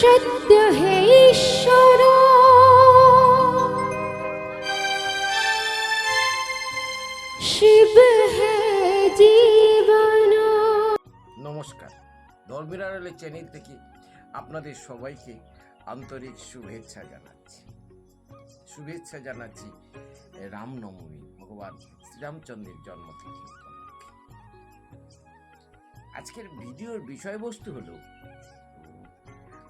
সত্য হে ঈশ্বর। শিব হে জীবন। নমস্কার। ধর্মের চ্যানেল থেকে আপনাদের সবাইকে আন্তরিক শুভেচ্ছা জানাচ্ছি। শুভেচ্ছা জানাচ্ছি রামনবমী, ভগবান শ্রীরামচন্দ্রের জন্মতিথি উপলক্ষে। আজকের ভিডিওর বিষয়বস্তু হলো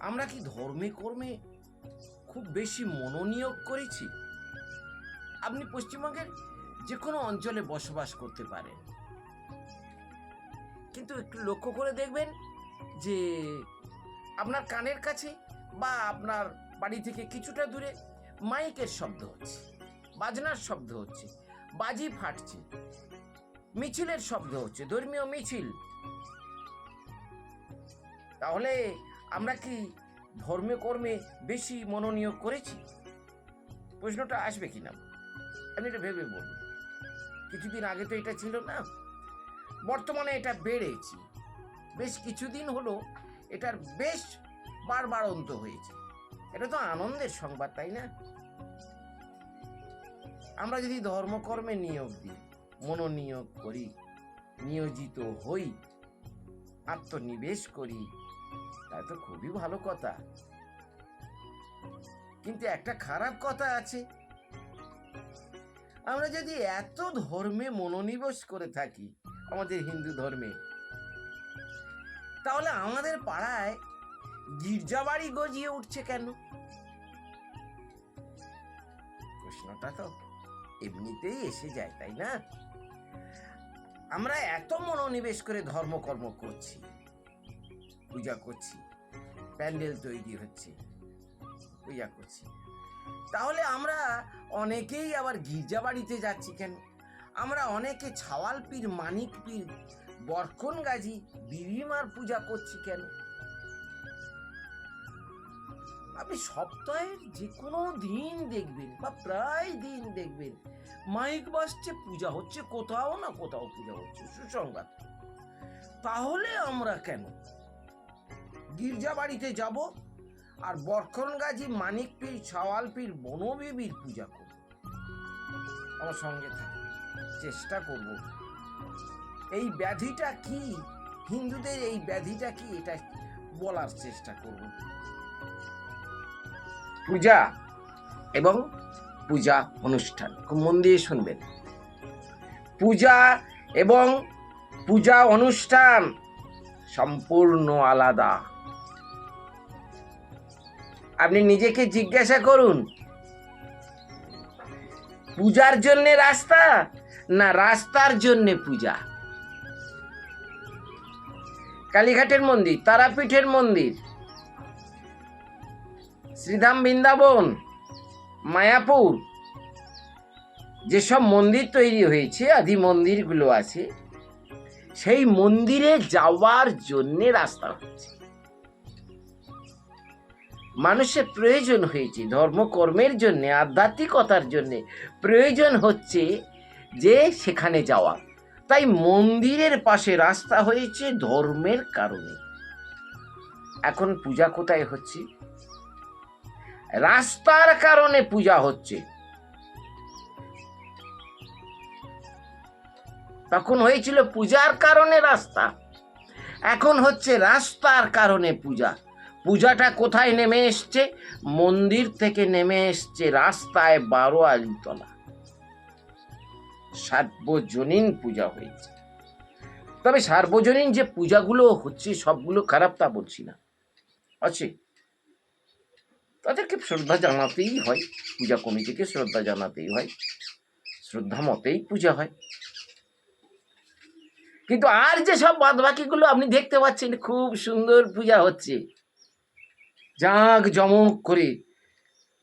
আমরা কি ধর্মে কর্মে খুব বেশি মনোনিয়োগ করেছি? আপনি পশ্চিমবঙ্গের যে কোনো অঞ্চলে বসবাস করতে পারেন। কিন্তু একটু লক্ষ্য করে দেখবেন যে আপনার কানের কাছে বা আপনার বাড়ি থেকে কিছুটা দূরে মাইকের শব্দ হচ্ছে, বাজনার শব্দ হচ্ছে, বাজি ফাটছে, মিছিলের শব্দ হচ্ছে, ধর্মীয় মিছিল। তাহলে আমরা কি ধর্মে কর্মে বেশি মনোনিয়োগ করেছি? প্রশ্নটা আসবে কিনা আমি এটা ভেবে বলুন। কিছুদিন আগে তো এটা ছিল না? বর্তমানে এটা বেড়েছে। বেশ কিছুদিন হলো এটার বেশ বাড়বাড়ন্ত হয়েছে। এটা তো আনন্দের সংবাদ, তাই না? আমরা যদি ধর্মকর্মে নিয়োগ দিই, মনোনিয়োগ করি, নিয়োজিত হই, আত্মনিবেশ করি তা তো খুবই ভালো কথা। কিন্তু একটা খারাপ কথা আছে। আমরা যদি এত ধর্মে মনোনিবেশ করে থাকি আমাদের হিন্দু ধর্মে, তাহলে আমাদের পাড়ায় গির্জাবাড়ি গজিয়ে উঠছে কেন? প্রশ্নটা তো এমনিতেই এসে যায়, তাই না? আমরা এত মনোনিবেশ করে ধর্মকর্ম করছি। পূজা করছি, প্যান্ডেল তৈরি হচ্ছে, পূজা করছি। তাহলে আমরা অনেকেই আবার গির্জা বাড়িতে যাচ্ছি কেন? আমরা অনেকে ছাওয়াল পীর মানিক পীর বরকন গাজী বিবিমার পূজা করছি কেন? আপনি সপ্তাহের যে কোনো দিন দেখবেন বা প্রায় দিন দেখবেন, মাইক বাসছে পূজা হচ্ছে কোথাও না কোথাও পূজা হচ্ছে, সুসংবাদ। তাহলে আমরা কেন গির্জা বাড়িতে যাব আর বরখন গাজী মানিক পীর ছাওয়াল পীর বনবিবির পূজা করব। আমার সঙ্গে থাকে চেষ্টা করব। এই ব্যাধিটা কি? হিন্দুদের এই ব্যাধিটা কি? এটা বলার চেষ্টা করব। পূজা এবং পূজা অনুষ্ঠান। খুব মন দিয়ে শুনবেন। পূজা এবং পূজা অনুষ্ঠান সম্পূর্ণ আলাদা। আপনি নিজেকে জিজ্ঞাসা করুন। পূজার জন্যে রাস্তা না রাস্তার জন্যে পূজা? কালীঘাটের মন্দির, তারাপীঠের মন্দির, শ্রীধাম বৃন্দাবন, মায়াপুর, যেসব মন্দির তৈরি হয়েছে, আদি মন্দিরগুলো আছে, সেই মন্দিরে যাওয়ার জন্যে রাস্তা হচ্ছে। মানুষের প্রয়োজন হয়েছে, ধর্মকর্মের জন্য, আধ্যাত্মিকতার জন্য। প্রয়োজন হচ্ছে যে সেখানে যাওয়া। তাই মন্দিরের পাশে রাস্তা হয়েছে ধর্মের কারণে। এখন পূজা কোথায় হচ্ছে? রাস্তার কারণে পূজা হচ্ছে। তখন হয়েছিল পূজার কারণে রাস্তা। এখন হচ্ছে রাস্তার কারণে পূজা। পূজাটা কোথায় নেমে এসছে? মন্দির থেকে নেমে এসছে রাস্তায় বারো আলিতলা সার্বজনীন পূজা হয়েছে। তবে সার্বজনীন যে পূজাগুলো হচ্ছে, সবগুলো খারাপ তা বলছি না। আছে। তাদেরকে শ্রদ্ধা জানাতেই হয়। পূজা কমিটিকে শ্রদ্ধা জানাতেই হয়। শ্রদ্ধা মতেই পূজা হয়। কিন্তু আর যে সব বাদ বাকিগুলো আপনি দেখতে পাচ্ছেন, খুব সুন্দর পূজা হচ্ছে। জাঁক জমক করে।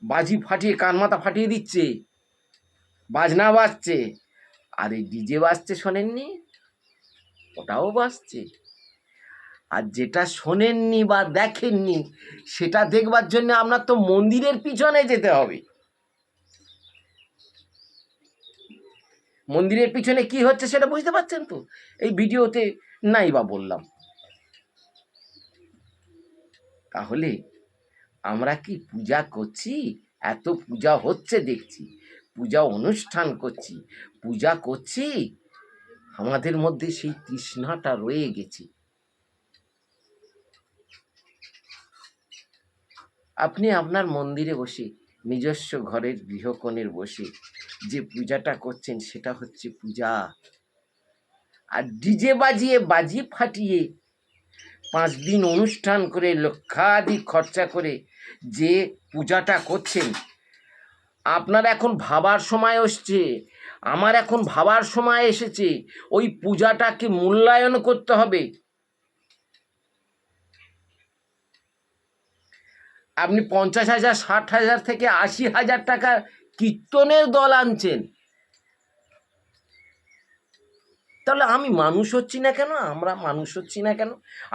বাজি ফাটিয়ে কান মাথা ফাটিয়ে দিচ্ছে। বাজনা বাজছে। আর এই ডিজে বাজছে শোনেননি? ওটাও বাজছে। আর যেটা শোনেননি বা দেখেননি, সেটা দেখবার জন্য আপনার তো মন্দিরের পিছনে যেতে হবে। মন্দিরের পিছনে কি হচ্ছে সেটা বুঝতে পারছেন তো? এই ভিডিওতে নাই বা বললাম। তাহলে আমরা কি পূজা করছি? এত পূজা হচ্ছে দেখছি। পূজা অনুষ্ঠান করছি। পূজা করছি? আমাদের মধ্যে সেই তৃষ্ণাটা রয়ে গেছে। আপনি আপনার মন্দিরে বসে, নিজস্ব ঘরের গৃহকোণের বসে যে পূজাটা করছেন, সেটা হচ্ছে পূজা। আর ডিজে বাজিয়ে বাজি ফাটিয়ে পাঁচ দিন অনুষ্ঠান করে লক্ষাধিক খরচা করে যে পূজাটা করছেন, আপনার এখন ভাবার সময় আসছে আমার এখন ভাবার সময় এসেছে, ওই পূজাটাকে মূল্যায়ন করতে হবে। আপনি পঞ্চাশ হাজার, ষাট হাজার থেকে আশি হাজার টাকা কীর্তনের দল আনছেন। তাহলে আমি মানুষ হচ্ছি না কেন? আমরা মানুষ হচ্ছি না কেন?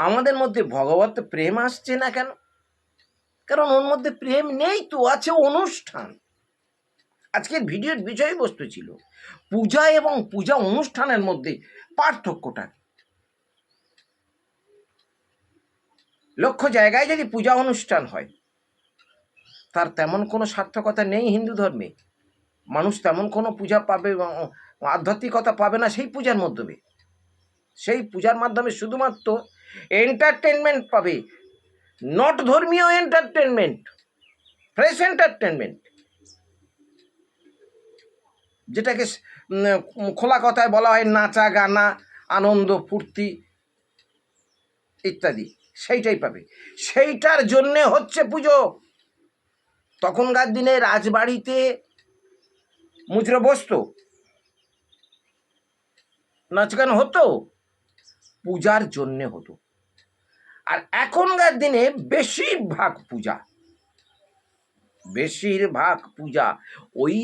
আমাদের মধ্যে ভগবত প্রেম আসছে না কেন? কারণ ওর মধ্যে প্রেম নেই তো, আছে অনুষ্ঠান। আজকের ভিডিওর বিষয়বস্তু ছিল পূজা এবং পূজা অনুষ্ঠানের মধ্যে পার্থক্যটা লক্ষ্য জায়গায় যদি পূজা অনুষ্ঠান হয়, তার তেমন কোনো সার্থকতা নেই হিন্দু ধর্মে। মানুষ তেমন কোনো পূজা পাবে আধ্যাত্মিকতা পাবে না সেই পূজার মাধ্যমে। সেই পূজার মাধ্যমে শুধুমাত্র এন্টারটেনমেন্ট পাবে। নট ধর্মীয় এন্টারটেনমেন্ট ফ্রেশ এন্টারটেনমেন্ট যেটাকে খোলা কথায় বলা হয় নাচা, গানা, আনন্দ, ফুর্তি ইত্যাদি। সেইটাই পাবে। সেইটার জন্যে হচ্ছে পুজো। তখনকার দিনে রাজবাড়িতে মুচড়ো বসতো নাচ গান হতো, পূজার জন্যে হতো। আর এখনকার দিনে বেশিরভাগ পূজা বেশিরভাগ পূজা ওই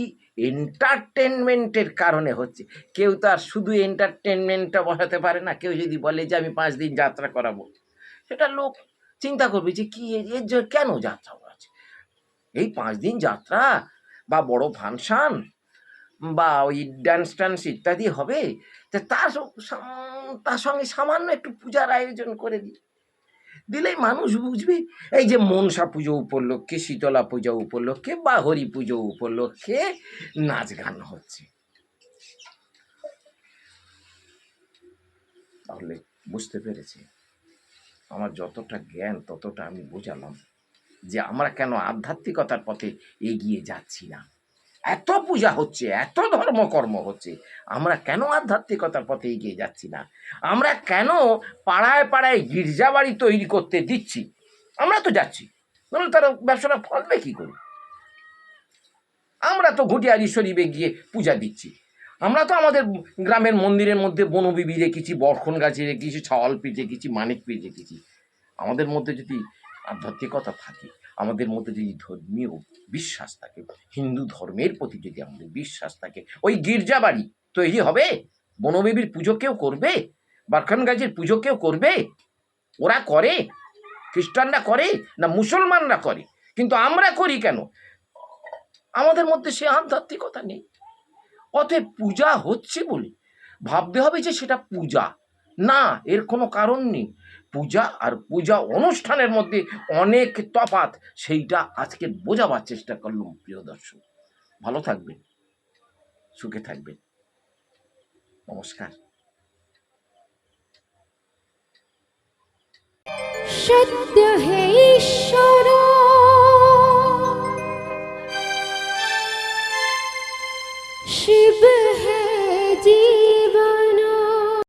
এন্টারটেনমেন্টের কারণে হচ্ছে। কেউ তো আর শুধু এন্টারটেনমেন্টটা বসাতে পারে না, কেউ যদি বলে যে আমি পাঁচ দিন যাত্রা করাবো, সেটা লোক চিন্তা করবে যে কি এর জন্য কেন যাত্রা আছে এই পাঁচ দিন যাত্রা বা বড় ফাংশান বা ওই ডান্স ট্যান্স ইত্যাদি হবে? তার তার সঙ্গে সামান্য একটু পূজার আয়োজন করে দিই দিলেই মানুষ বুঝবে, এই যে মনসা পুজো উপলক্ষে, শীতলা পুজো উপলক্ষে বা হরি পুজো উপলক্ষে নাচ গান হচ্ছে। তাহলে বুঝতে পেরেছি। আমার যতটা জ্ঞান ততটা আমি বোঝালাম যে আমরা কেন আধ্যাত্মিকতার পথে এগিয়ে যাচ্ছি না। এত পূজা হচ্ছে, এত ধর্মকর্ম হচ্ছে। আমরা কেন আধ্যাত্মিকতার পথে এগিয়ে যাচ্ছি না? আমরা কেন পাড়ায় পাড়ায় গির্জা বাড়ি তৈরি করতে দিচ্ছি? আমরা তো যাচ্ছি। নাহলে তারা ব্যবসাটা ফলবে কি করে? আমরা তো ঘুটিয়ারি শরীফে গিয়ে পূজা দিচ্ছি। আমরা তো আমাদের গ্রামের মন্দিরের মধ্যে বনবিবি রেখেছি, বরখন গাছে রেখেছি, ছাওয়াল পিঠ রেখেছি, মানিক পিঠ রেখেছি। আমাদের মধ্যে যদি আধ্যাত্মিকতা থাকে আমাদের মধ্যে যদি ধর্মীয় বিশ্বাস থাকে, হিন্দু ধর্মের প্রতি যদি আমাদের বিশ্বাস থাকে, ওই গির্জা বাড়ি তৈরি হবে। বনবিবির পুজো কেউ করবে? বারখান গাছের পুজো কেউ করবে? ওরা করে? খ্রিস্টানরা করে? না মুসলমানরা করে? কিন্তু আমরা করি কেন? আমাদের মধ্যে সে আধ্যাত্মিকতা নেই। অতএব পূজা হচ্ছে বলে ভাবতে হবে যে সেটা পূজা। না, এর কোনো কারণ নেই। পূজা আর পূজা অনুষ্ঠানের মধ্যে অনেক তফাত সেইটা আজকে বোঝাবার চেষ্টা করলাম, প্রিয় দর্শক। ভালো থাকবেন, সুখে থাকবেন। নমস্কার। সত্য হে